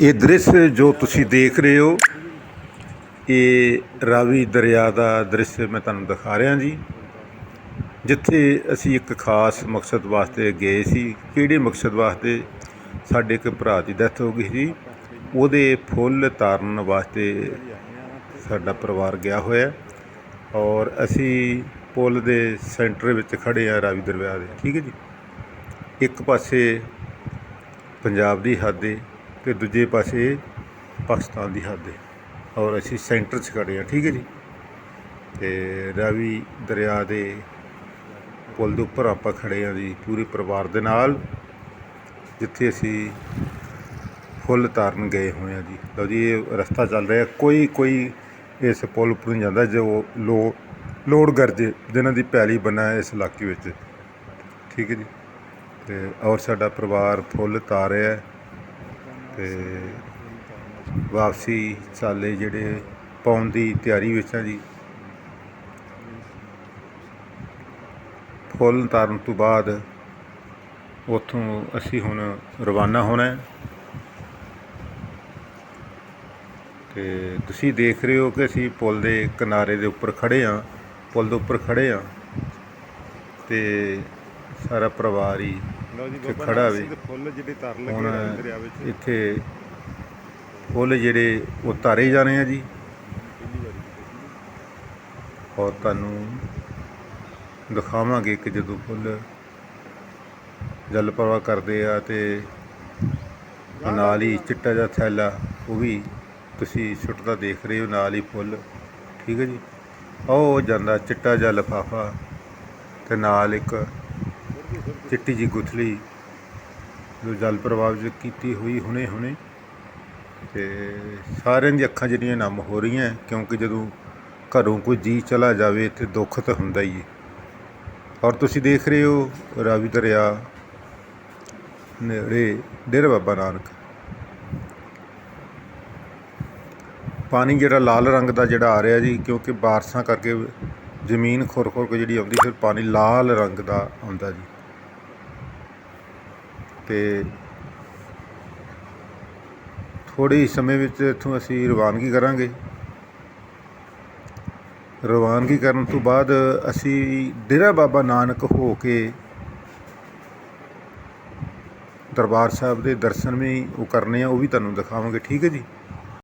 ਇਹ ਦ੍ਰਿਸ਼ ਜੋ ਤੁਸੀਂ ਦੇਖ ਰਹੇ ਹੋ, ਇਹ ਰਾਵੀ ਦਰਿਆ ਦਾ ਦ੍ਰਿਸ਼ ਮੈਂ ਤੁਹਾਨੂੰ ਦਿਖਾ ਰਿਹਾ ਜੀ। ਜਿੱਥੇ ਅਸੀਂ ਇੱਕ ਖਾਸ ਮਕਸਦ ਵਾਸਤੇ ਗਏ ਸੀ। ਕਿਹੜੇ ਮਕਸਦ ਵਾਸਤੇ? ਸਾਡੇ ਇੱਕ ਭਰਾ ਦੀ ਡੈਥ ਹੋ ਗਈ ਸੀ। ਉਹਦੇ ਫੁੱਲ ਤਾਰਨ ਵਾਸਤੇ ਸਾਡਾ ਪਰਿਵਾਰ ਗਿਆ ਹੋਇਆ। ਔਰ ਅਸੀਂ ਪੁਲ ਦੇ ਸੈਂਟਰ ਵਿੱਚ ਖੜੇ ਆ ਰਾਵੀ ਦਰਿਆ ਦੇ। ਠੀਕ ਹੈ ਜੀ। ਇੱਕ ਪਾਸੇ ਪੰਜਾਬ ਦੀ ਹੱਦ ਏ। ਤੇ ਦੂਜੇ ਪਾਸੇ ਪਾਕਿਸਤਾਨ ਦੀ ਹੱਦ ਏ ਔਰ ਅਸੀਂ ਸੈਂਟਰ 'ਚ ਖੜੇ ਆ ਠੀਕ ਹੈ ਜੀ? ਤੇ ਰਾਵੀ ਦਰਿਆ ਦੇ ਪੁਲ ਦੇ ਉੱਪਰ ਆਪਾਂ ਖੜੇ ਆ ਜੀ, ਪੂਰੇ ਪਰਿਵਾਰ ਦੇ ਨਾਲ, ਜਿੱਥੇ ਅਸੀਂ ਫੁੱਲ ਤਾਰਨ ਗਏ ਹੋਏ ਆ ਜੀ। ਲਓ ਜੀ, ਇਹ ਰਸਤਾ ਚੱਲ ਰਿਹਾ, ਕੋਈ ਕੋਈ ਇਸ ਪੁਲ ਉੱਪਰ ਨਹੀਂ ਜਾਂਦਾ, ਜੋ ਲੋ ਲੋਡ ਗਰਜੇ ਜਿਨ੍ਹਾਂ ਦੀ ਪੈਲੀ ਬਣਾ ਹੈ ਇਸ ਇਲਾਕੇ ਵਿੱਚ, ਠੀਕ ਹੈ ਜੀ? ਤੇ ਔਰ ਸਾਡਾ ਪਰਿਵਾਰ ਫੁੱਲ ਤਾਰ ਰਿਹਾ ਤੇ ਵਾਪਸੀ ਚਾਲੇ ਜਿਹੜੇ ਪਾਉਣ ਦੀ ਤਿਆਰੀ ਵਿੱਚ ਆ ਜੀ। ਫੁੱਲ ਤਾਰਨ ਤੋਂ ਬਾਅਦ ਉੱਥੋਂ ਅਸੀਂ ਹੁਣ ਰਵਾਨਾ ਹੋਣਾ ਹੈ। ਤੇ ਤੁਸੀਂ ਦੇਖ ਰਹੇ ਹੋ ਕਿ ਅਸੀਂ ਪੁਲ ਦੇ ਕਿਨਾਰੇ ਦੇ ਉੱਪਰ ਖੜੇ ਆ ਪੁਲ ਦੇ ਉੱਪਰ ਖੜੇ ਆ ਤੇ ਸਾਰਾ ਪਰਿਵਾਰ ਹੀ ਲਓ ਜੀ ਇੱਥੇ ਖੜਾ ਵੇ। ਫੁੱਲ ਜਿਹੜੇ ਤਰ ਲੱਗੇ ਰਾਵੀ ਦਰਿਆ ਵਿੱਚ। ਇੱਥੇ ਫੁੱਲ ਜਿਹੜੇ ਉਹ ਤਾਰੇ ਜਾਣੇ ਆ ਜੀ। ਔਰ ਤੁਹਾਨੂੰ ਦਿਖਾਵਾਂਗੇ ਕਿ ਜਦੋਂ ਫੁੱਲ ਜਲ ਪ੍ਰਵਾਹ ਕਰਦੇ ਆ ਤੇ ਨਾਲ ਹੀ ਚਿੱਟਾ ਜਿਹਾ ਥੈਲਾ ਉਹ ਵੀ ਤੁਸੀਂ ਸੁੱਟਦਾ ਦੇਖ ਰਹੇ ਹੋ ਨਾਲ ਹੀ ਫੁੱਲ। ਠੀਕ ਹੈ ਜੀ? ਉਹ ਜਾਂਦਾ ਚਿੱਟਾ ਜਿਹਾ ਲਿਫਾਫਾ ਤੇ ਨਾਲ ਇੱਕ ਚਿੱਟੀ ਜੀ ਗੁਥਲੀ ਜੋ ਜਲ ਪ੍ਰਭਾਵ ਕੀਤੀ ਹੋਈ ਹੁਣੇ ਹੁਣੇ ਤੇ ਸਾਰਿਆਂ ਦੀ ਅੱਖਾਂ ਜਿਹੜੀਆਂ ਨਮ ਹੋ ਰਹੀਆਂ ਕਿਉਂਕਿ ਜਦੋਂ ਘਰੋਂ ਕੋਈ ਜੀ ਚਲਾ ਜਾਵੇ ਤੇ ਦੁੱਖ ਤਾਂ ਹੁੰਦਾ ਹੀ ਹੈ। ਔਰ ਤੁਸੀਂ ਦੇਖ ਰਹੇ ਹੋ ਰਾਵੀ ਦਰਿਆ ਨੇੜੇ ਡੇਰਾ ਬਾਬਾ ਨਾਨਕ। ਪਾਣੀ ਜਿਹੜਾ ਲਾਲ ਰੰਗ ਦਾ ਜਿਹੜਾ ਆ ਰਿਹਾ ਜੀ, ਕਿਉਂਕਿ ਬਾਰਸ਼ਾਂ ਕਰਕੇ ਜ਼ਮੀਨ ਖੁਰ ਖੁਰ ਕੇ ਜਿਹੜੀ ਆਉਂਦੀ, ਫਿਰ ਪਾਣੀ ਲਾਲ ਰੰਗ ਦਾ ਆਉਂਦਾ ਜੀ। ਤੇ ਥੋੜੇ ਹੀ ਸਮੇਂ ਵਿੱਚ ਇੱਥੋਂ ਅਸੀਂ ਰਵਾਨਗੀ ਕਰਾਂਗੇ। ਰਵਾਨਗੀ ਕਰਨ ਤੋਂ ਬਾਅਦ ਅਸੀਂ ਡੇਰਾ ਬਾਬਾ ਨਾਨਕ ਹੋ ਕੇ ਦਰਬਾਰ ਸਾਹਿਬ ਦੇ ਦਰਸ਼ਨ ਵੀ ਉਹ ਕਰਨੇ ਆ, ਉਹ ਵੀ ਤੁਹਾਨੂੰ ਦਿਖਾਵਾਂਗੇ, ਠੀਕ ਹੈ ਜੀ?